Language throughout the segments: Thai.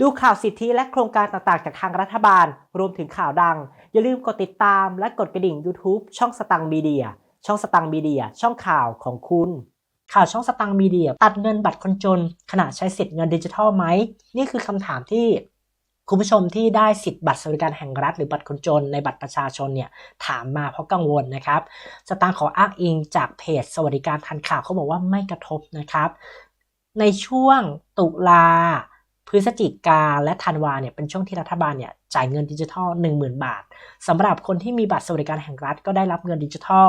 ดูข่าวสิทธิและโครงการต่างๆ จากทางรัฐบาล รวมถึงข่าวดัง อย่าลืมกดติดตามและกดกระดิ่ง YouTube ช่องสตังมีเดีย ช่องสตังมีเดีย ช่องข่าวของคุณ ข่าวช่องสตังมีเดีย ตัดเงินบัตรคนจน ขณะใช้สิทธิ์เงินดิจิทัลไหม นี่คือคำถามที่คุณผู้ชมที่ได้สิทธิ์บัตรสวัสดิการแห่งรัฐหรือบัตรคนจนในบัตรประชาชนเนี่ยถามมาเพราะกังวลนะครับ สตางขออ้างอิงจากเพจสวัสดิการทันข่าวเขาบอกว่าไม่กระทบนะครับ ในช่วงตุลา พฤศจิกาและธันวาเนี่ยเป็นช่วงที่รัฐบาลเนี่ยจ่ายเงินดิจิทัล 10,000 บาทสำหรับคนที่มีบัตรสวัสดิการแห่งรัฐก็ได้รับเงินดิจิทัล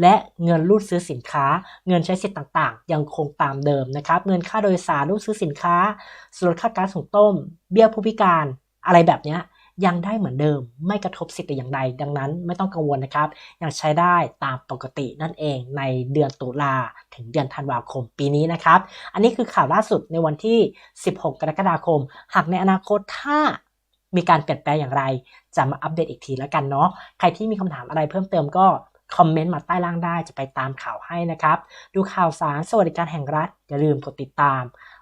และเงินรูดซื้อสินค้า เงินใช้สิทธิ์ต่างๆ ยังคงตามเดิมนะครับ เงินค่าโดยสารรูดซื้อสินค้าส่วนค่าก๊าซหุงต้ม เบี้ยผู้พิการอะไรแบบเนี้ย ยังได้เหมือนเดิม ไม่กระทบสิทธิ์อย่างใด ดังนั้นไม่ต้องกังวลนะครับ ยังใช้ได้ตามปกตินั่นเองในเดือนตุลาถึงเดือนธันวาคมปีนี้นะครับ อันนี้คือข่าวล่าสุดในวันที่ 16 กรกฎาคม หากในอนาคตถ้ามีการเปลี่ยนแปลงอย่างไร จะมาอัปเดตอีกทีแล้วกันเนาะใครที่มีคำถามอะไรเพิ่มเติมก็คอมเมนต์มาใต้ล่างได้จะไปตามข่าวให้นะครับ ดูข่าวสารสวัสดิการแห่งรัฐอย่าลืมกดติดตาม